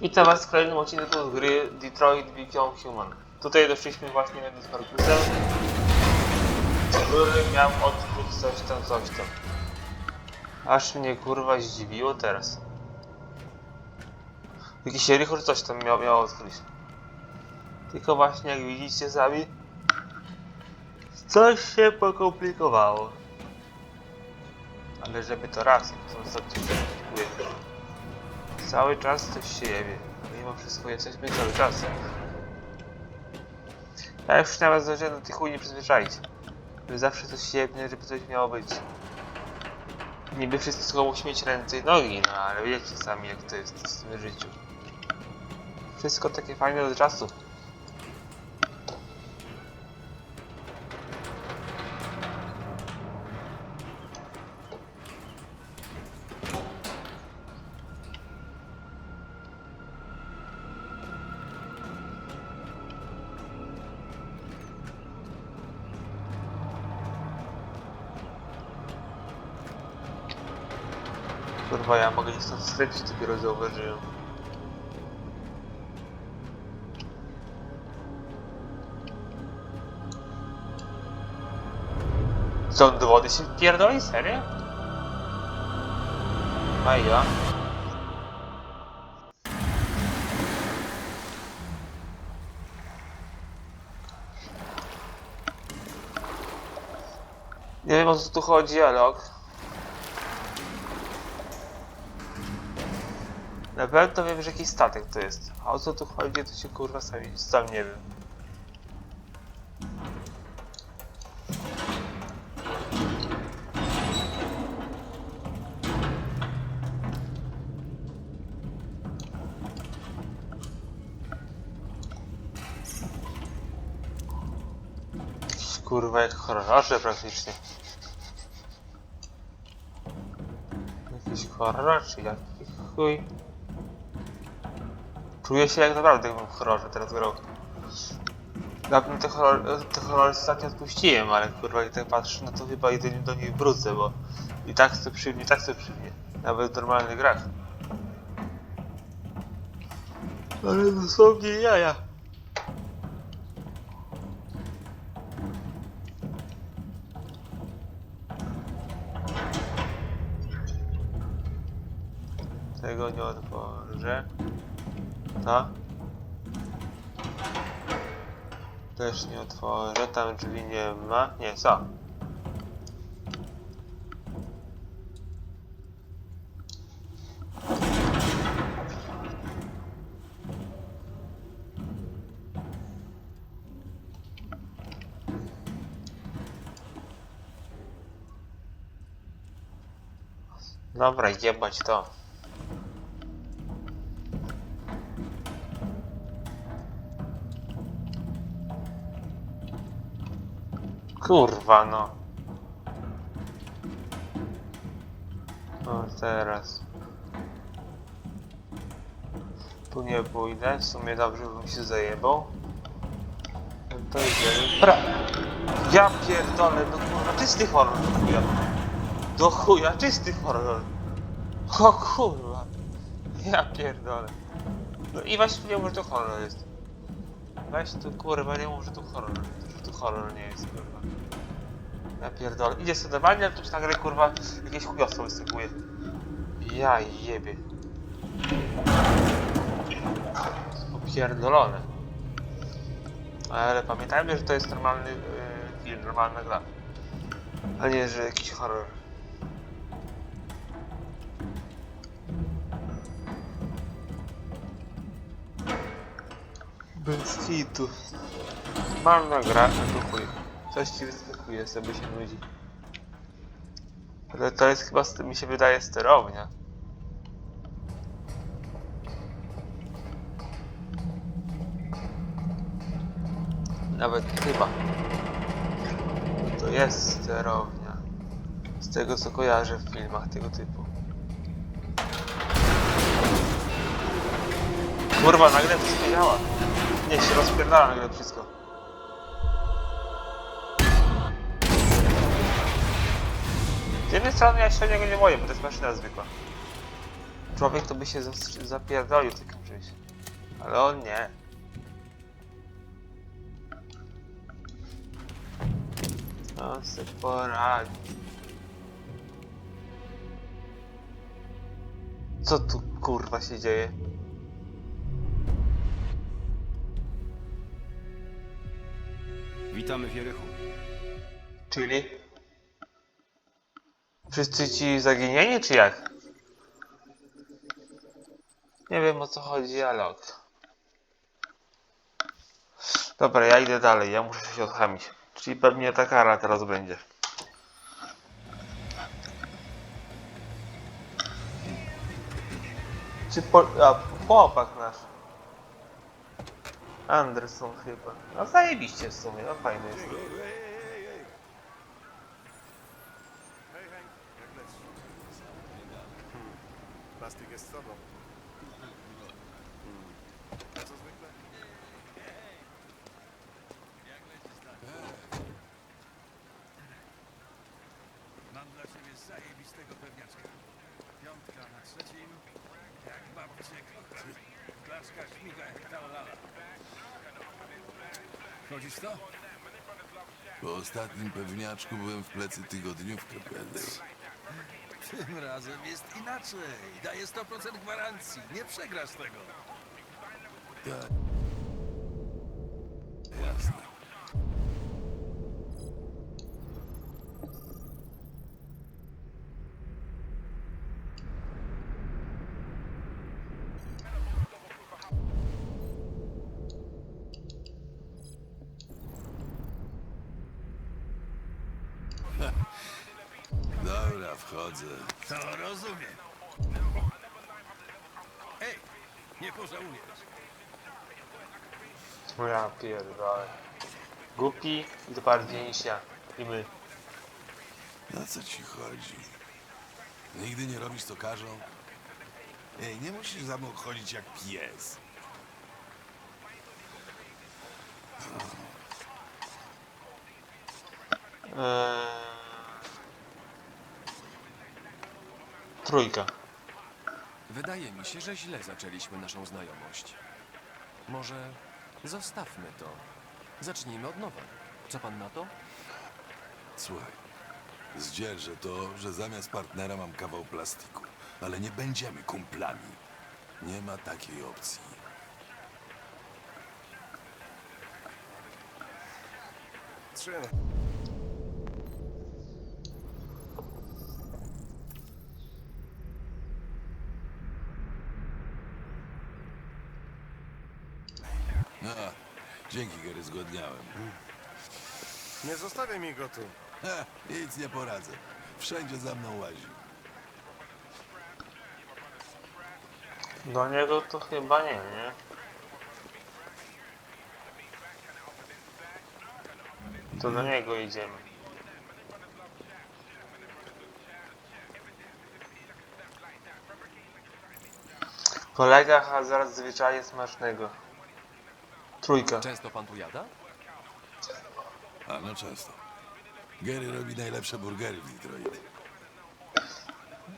Witam Was w kolejnym odcinku z gry Detroit Become Human. Tutaj doszliśmy właśnie z Markusem, który miał odkryć coś tam, coś tam. Aż mnie kurwa zdziwiło teraz. Jakiś Richard coś tam miał, miał odkryć. Tylko właśnie jak widzicie sami, coś się pokomplikowało. Ale żeby to raz, to ostatnio. Cały czas coś się jebie. Mimo wszystko jesteśmy cały czas. Ja już nawet zdążyłem do tych chuj nie przyzwyczaić. Że zawsze coś się jebnie, żeby coś miało być. Niby wszystko musi mieć ręce i nogi, no ale wiecie sami jak to jest w tym życiu. Wszystko takie fajne do czasu. Kurwa, ja mogę nie stąd stracić, dopiero zauważyłem. Co, do wody się pierdoli? Serio? A ja? Nie wiem o co tu chodzi, ale. Na pewno wiem, że jakiś statek to jest. A o co tu chodzi, to się kurwa sami, sam nie wiem. Kurwa jak horrorze praktycznie. Jakiś horror czy jaki chuj. Czuję się jak naprawdę w horrorze teraz grał. Dawno te horrory, te horrory ostatnio odpuściłem, ale kurwa jak tak patrzę, no to chyba i do, nich wrócę, bo i tak chcę przy mnie, i tak chcę przy mnie. Nawet w normalnych grach. Ale dosłownie jaja. Tego nie otworzę. Też nie otworzę, tam drzwi nie ma. Nie, co? Dobra, jebać to. Kurwa no. O teraz. Tu nie pójdę, w sumie dobrze bym się zajebał. To idzie. Pra... Ja pierdolę, no kurwa, czysty horror do chuja. Do chuja, czysty horror. O kurwa. Ja pierdolę. No i właśnie nie mów, że to horror jest. Weź tu kurwa, nie mów, że tu horror, że tu horror nie jest kurwa. Ja pierdolę. Idzie normalnie, ale tu nagle kurwa jakieś chujostwo występuje. Ja jebie. Popierdolone. Ale pamiętajmy, że to jest normalny yy, film, normalna gra. A nie, że jakiś horror. Bez hitu. Normalna gra, chuj. Coś ci wyskakuje, sobie się nudzi. Ale to jest chyba, mi się wydaje, sterownia. Nawet chyba. To jest sterownia. Z tego co kojarzę w filmach tego typu. Kurwa, nagle wszystko. Nie, się rozpierdala nagle wszystko. Jednej strony ja się o niego nie boję, bo to jest maszyna zwykła. Człowiek to by się zapierdolił takim oczywiście. Ale on nie. On se poradzi. Co tu kurwa się dzieje? Witamy w Jerychu. Czyli? Wszyscy ci zaginieni, czy jak? Nie wiem o co chodzi, ale ok. Dobra, ja idę dalej, ja muszę się odchamić. Czyli pewnie ta kara teraz będzie. Czy po... A, chłopak nasz. Anderson chyba. No zajebiście w sumie, no fajny jest. Plastik jest z tobą. A co zwykle? Mam dla ciebie zajebistego pewniaczka. Piątka na trzecim, jak babcie kocha. Flaszka śmiga jak ta. Chodzisz w to? Po ostatnim pewniaczku byłem w plecy tygodniówkę. Tym razem jest inaczej. Daję 100% gwarancji. Nie przegrasz tego. Tak. Jasne. Dobra, wchodzę. To rozumiem. Ej, nie pożałujesz. No ja pierdolę. Głupi i bardziej niż ja. I my. Na co ci chodzi? Nigdy nie robisz co każą? Ej, nie musisz za mną chodzić jak pies. Eee... Trójka. Wydaje mi się, że źle zaczęliśmy naszą znajomość. Może zostawmy to. Zacznijmy od nowa. Co pan na to? Słuchaj, zdzierżę to, że zamiast partnera mam kawał plastiku. Ale nie będziemy kumplami. Nie ma takiej opcji. Trzymaj. A, zgodniałem. Nie zostawiaj mi go tu. Ha, nic nie poradzę. Wszędzie za mną łazi. Do niego to chyba nie, nie? To do niego idziemy. Kolega hazard zwyczaje smacznego. Trójka. Często pan tu jada? A, no często. Gary robi najlepsze burgery w Detroit.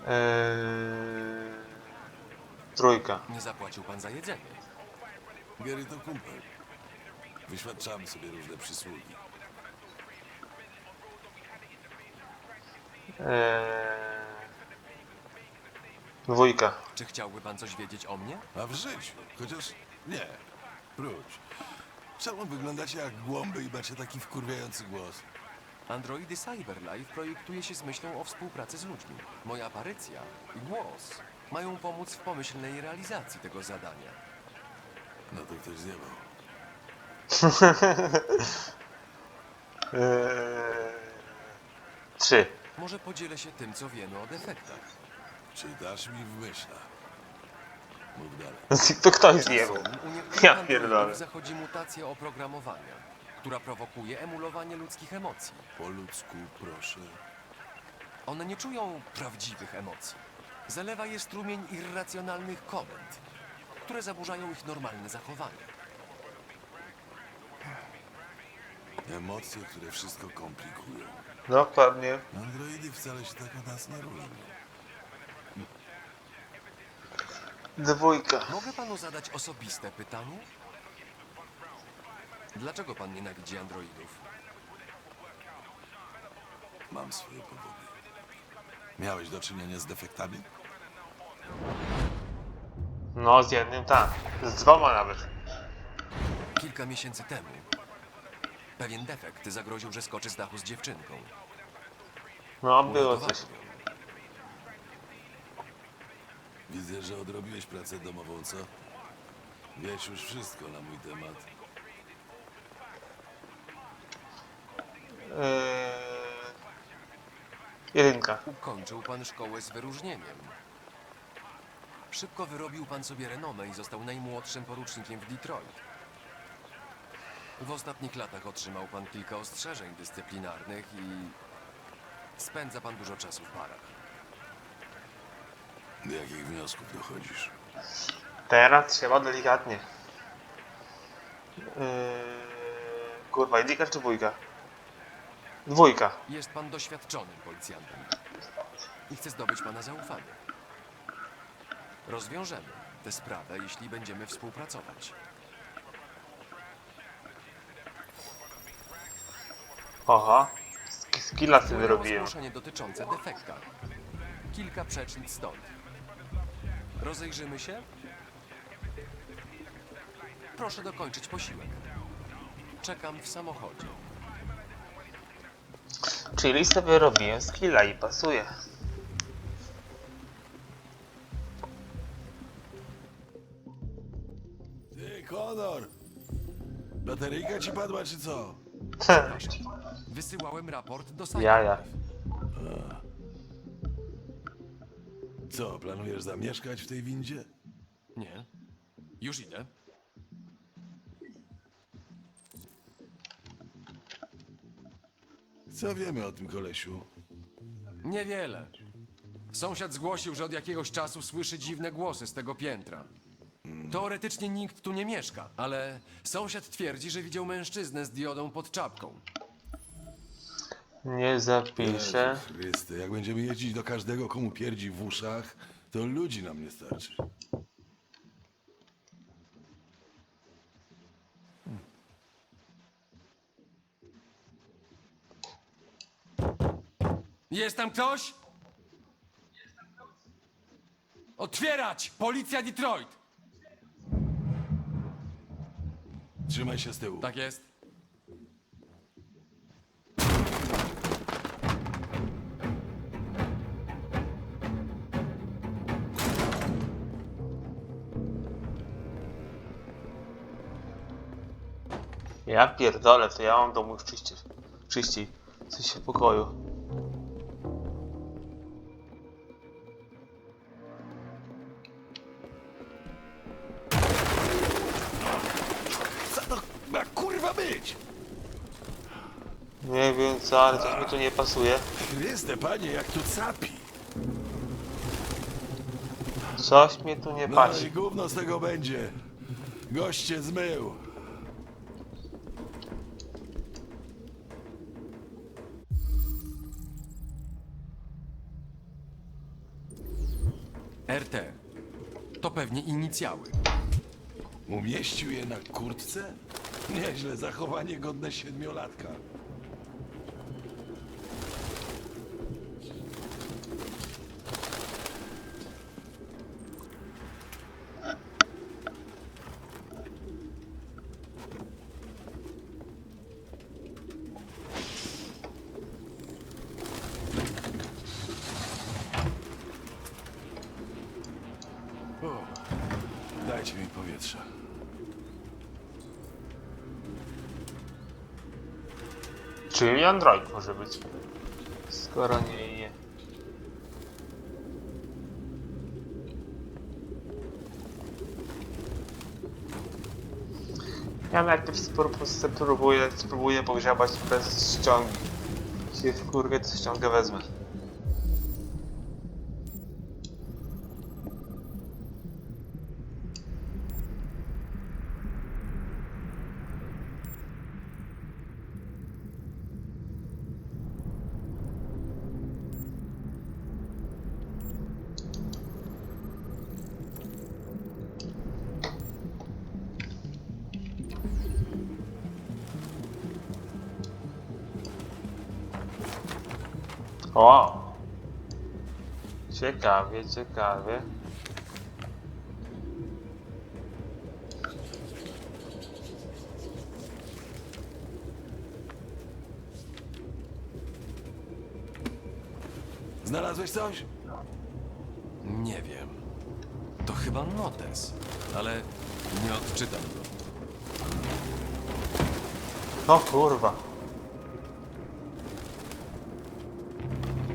Eee... Trójka. Nie zapłacił pan za jedzenie. Gary to kumpel. Wyświadczamy sobie różne przysługi. Eee... Dwójka. Czy chciałby pan coś wiedzieć o mnie? A w życiu, chociaż nie. Wróć. Czemu wyglądacie jak głąby i macie taki wkurwiający głos? Androidy Cyberlife projektuje się z myślą o współpracy z ludźmi. Moja aparycja i głos mają pomóc w pomyślnej realizacji tego zadania. No to ktoś zjebał. Eee... Trzy. Może podzielę się tym, co wiemy o defektach. Czytasz mi w myślach. To ktoś niektórych Ja pierdolę. zachodzi mutacja oprogramowania, która prowokuje emulowanie ludzkich emocji. Po ludzku, proszę. One nie czują prawdziwych emocji. Zalewa je strumień irracjonalnych komend, które zaburzają ich normalne zachowanie. Emocje, które wszystko komplikują. Dokładnie. Androidy wcale się tak od nas nie różnią. Dwójka. Mogę panu zadać osobiste pytanie? Dlaczego pan nienawidzi androidów? Mam swoje powody. Miałeś do czynienia z defektami? No, z jednym tak. Z dwoma nawet. Kilka miesięcy temu pewien defekt zagroził, że skoczy z dachu z dziewczynką. No, było Uratowałem coś. ją. Widzę, że odrobiłeś pracę domową, co? Wiesz już wszystko na mój temat. Yy... Jedynka. Ukończył pan szkołę z wyróżnieniem. Szybko wyrobił pan sobie renomę i został najmłodszym porucznikiem w Detroit. W ostatnich latach otrzymał pan kilka ostrzeżeń dyscyplinarnych i spędza pan dużo czasu w barach. Do jakich wniosków dochodzisz? Teraz trzeba delikatnie. Yy... Kurwa, jedynka czy dwójka? Dwójka. Jest pan doświadczonym policjantem i chcę zdobyć pana zaufanie. Rozwiążemy tę sprawę, jeśli będziemy współpracować. Oha. Sk- Skilla sobie Moje wyrobiłem. dotyczące defekta. Kilka przecznic stąd. Rozejrzymy się? Proszę dokończyć posiłek. Czekam w samochodzie. Czyli sobie robiłem skilla i pasuje. Ty, Konor! Bateryjka ci padła, czy co? Wysyłałem raport do. Jaja. Co, planujesz zamieszkać w tej windzie? Nie. Już idę. Co wiemy o tym kolesiu? Niewiele. Sąsiad zgłosił, że od jakiegoś czasu słyszy dziwne głosy z tego piętra. Teoretycznie nikt tu nie mieszka, ale sąsiad twierdzi, że widział mężczyznę z diodą pod czapką. Nie zapiszę. Jezu Chryste, jak będziemy jeździć do każdego, komu pierdzi w uszach, to ludzi nam nie starczy. Jest tam ktoś? Otwierać! Policja Detroit! Trzymaj się z tyłu. Tak jest. Ja pierdolę, to ja mam dom już czyściej. Czyściej. W sensie pokoju. Co to ma kurwa być? Nie wiem co, ale coś mi tu nie pasuje. Chryste, panie, jak tu capi. Coś mnie tu nie No i pasi. gówno z tego będzie. Goście zmył. RT. To pewnie inicjały. Umieścił je na kurtce? Nieźle, zachowanie godne siedmiolatka. O, dajcie mi powietrza. Czyli Android może być. Skoro nie je. Ja najpierw spróbuję, spróbuję, pogrzebać bez ściągi. Się w kurwie to ściągę wezmę. Ciekawie, ciekawie. Znalazłeś coś? Nie wiem. To chyba notes, ale nie odczytam go. No kurwa.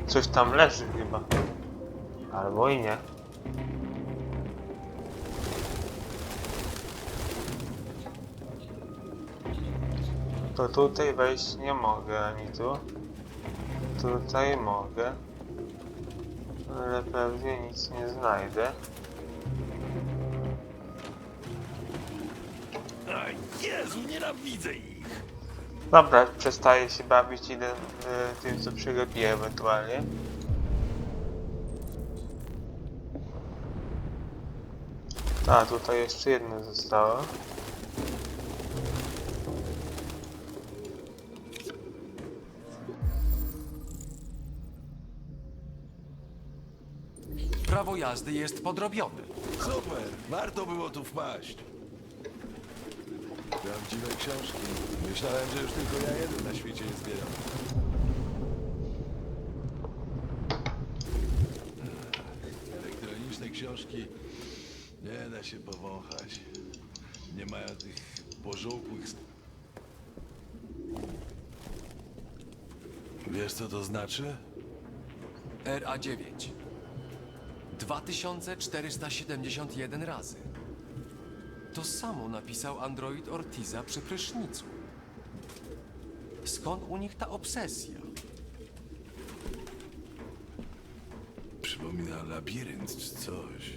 Coś tam leży chyba. Albo i nie. To tutaj wejść nie mogę ani tu. Tutaj mogę. Ale pewnie nic nie znajdę. Aj, Jezu, nienawidzę ich! Dobra, przestaję się bawić, idę e, tym co przegapię ewentualnie. A, tutaj jeszcze jedno zostało. Prawo jazdy jest podrobione. Super, warto było tu wpaść. Prawdziwe książki. Myślałem, że już tylko ja jeden na świecie je zbieram. Elektroniczne książki nie da się powąchać. Nie mają tych pożółkłych... st- Wiesz, co to znaczy? RA9. 2471 razy. To samo napisał android Ortiza przy prysznicu. Skąd u nich ta obsesja? Przypomina labirynt czy coś.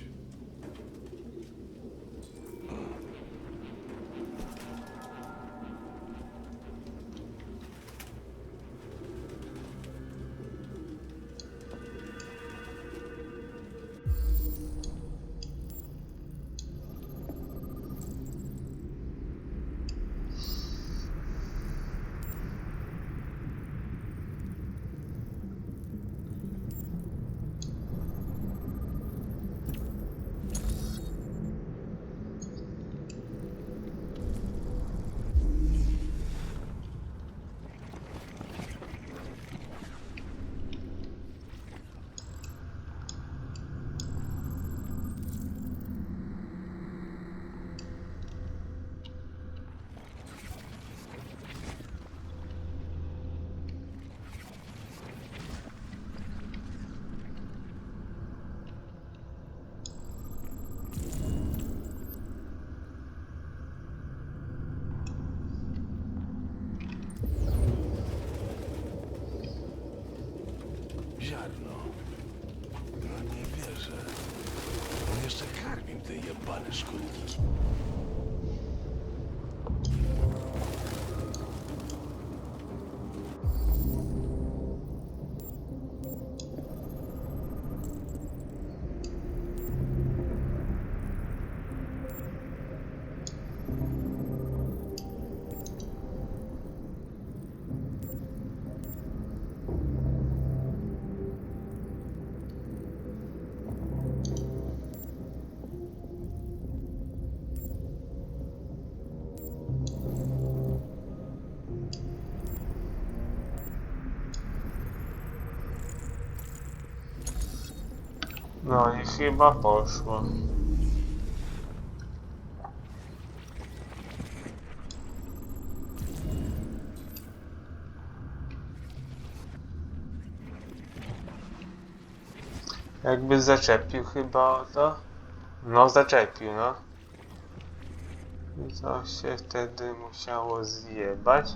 No i chyba poszło. Jakby zaczepił chyba to. No zaczepił, no. I co się wtedy musiało zjebać?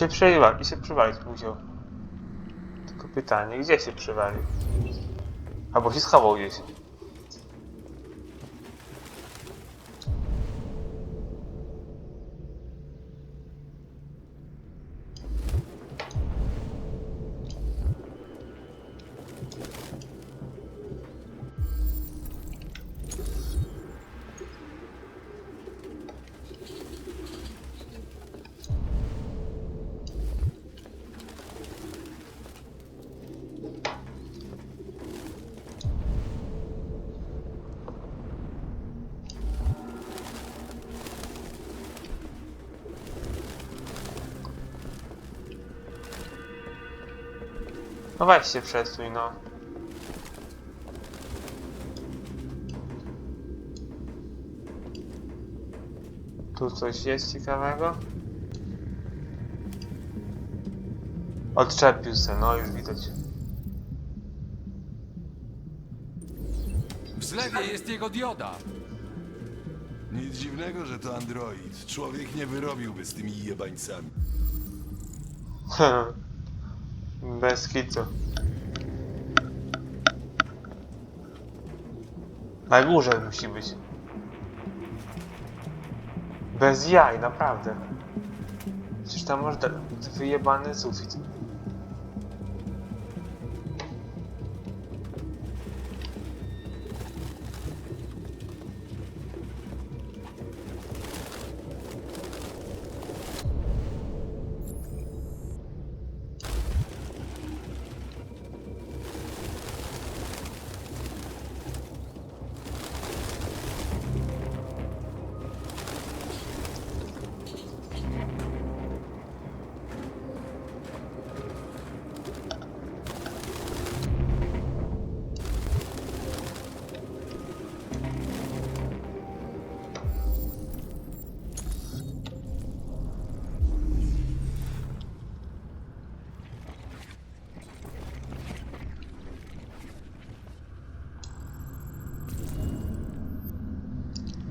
Się przejechał i się przywalić musiał. Tylko pytanie, gdzie się przywalił? Albo się schował gdzieś. No weź się przesuń, no. Tu coś jest ciekawego? Odczepił się, no już widać. W zlewie jest jego dioda. Nic dziwnego, że to android. Człowiek nie wyrobiłby z tymi jebańcami. Bez kitu. Na musi być. Bez jaj, naprawdę. Przecież tam masz wyjebany sufit.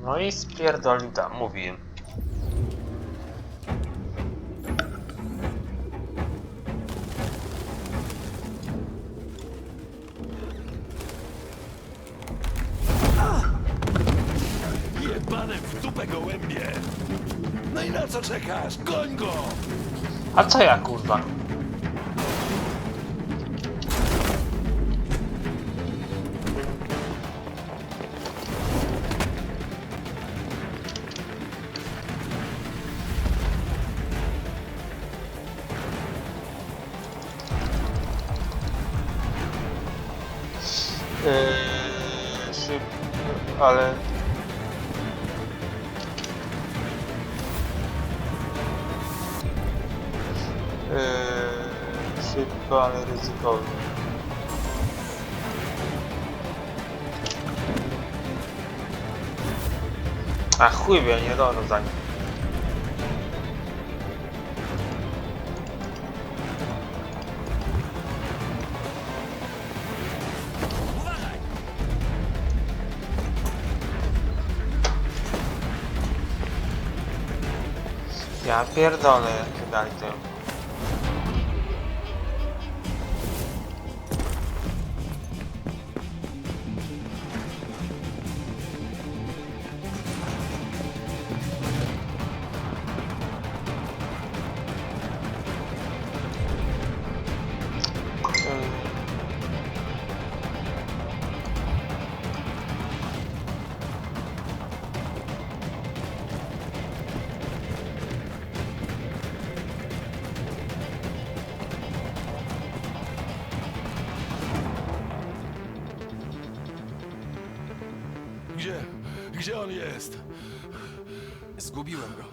No i spierdoli tam, mówiłem. Jebane w dupę gołębie! No i na co czekasz? Goń go! A co ja kurwa? Szybko, ale... Yy, szybko, ale ryzykownie. A chuj wie, nie dążę za nim. Ja pierdolę, jakie dali tempo. Gdzie on jest? Zgubiłem go.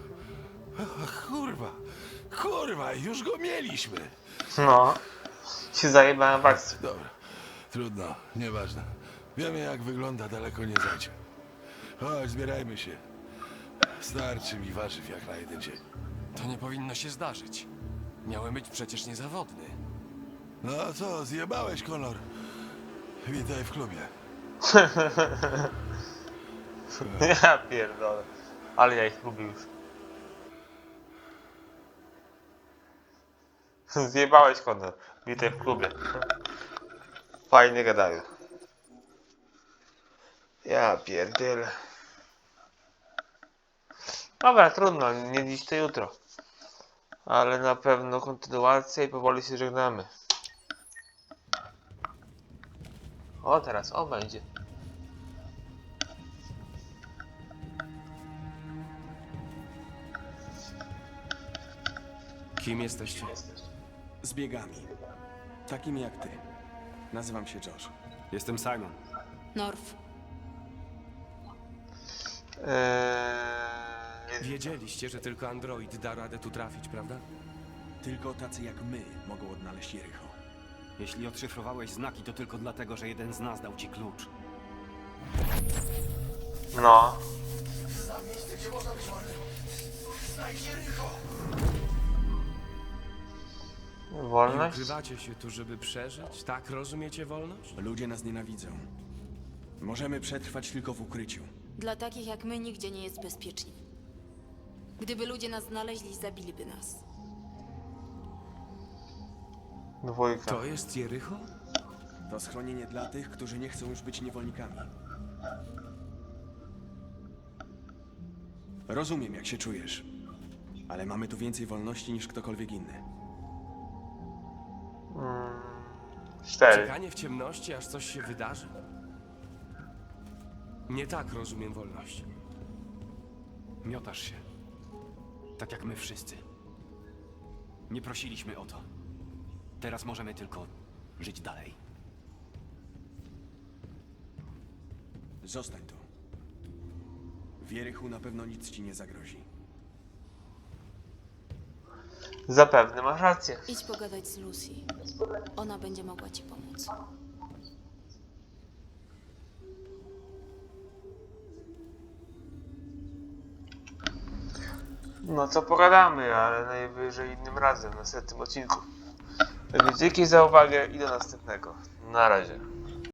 Ach, kurwa! Kurwa, już go mieliśmy! No. Się zajebałem w akcji. Dobra, trudno, nieważne. Wiemy jak wygląda, daleko nie zajdzie. Chodź, zbierajmy się. Starczy mi warzyw jak na jeden dzień. To nie powinno się zdarzyć. Miałem być przecież niezawodny. No co, zjebałeś, Konor? Witaj w klubie. Ja pierdolę. Ale ja ich lubię już. Zjebałeś Konor. Witaj w klubie. Fajnie gadają. Ja pierdolę. Dobra, trudno, nie dziś to jutro. Ale na pewno kontynuacja i powoli się żegnamy. O, teraz, o będzie. Kim jesteście? Z biegami. Takimi jak ty. Nazywam się Josh. Jestem Simon. Norf. Eee, Wiedzieliście, że tylko android da radę tu trafić, prawda? Tylko tacy jak my mogą odnaleźć Jericho. Jeśli odszyfrowałeś znaki, to tylko dlatego, że jeden z nas dał ci klucz. No. I Wolność? ukrywacie się tu, żeby przeżyć? Tak rozumiecie wolność? Ludzie nas nienawidzą. Możemy przetrwać tylko w ukryciu. Dla takich jak my nigdzie nie jest bezpiecznie. Gdyby ludzie nas znaleźli, zabiliby nas. Dwójka. To jest Jericho? To schronienie dla tych, którzy nie chcą już być niewolnikami. Rozumiem, jak się czujesz. Ale mamy tu więcej wolności niż ktokolwiek inny. Cztery. Czekanie w ciemności, aż coś się wydarzy? Nie tak rozumiem wolność. Miotasz się. Tak jak my wszyscy. Nie prosiliśmy o to. Teraz możemy tylko żyć dalej. Zostań tu. W Jerychu na pewno nic ci nie zagrozi. Zapewne masz rację. Idź pogadać z Lucy. Ona będzie mogła ci pomóc. No co pogadamy, ale najwyżej innym razem, w następnym odcinku. Dzięki za uwagę i do następnego. Na razie.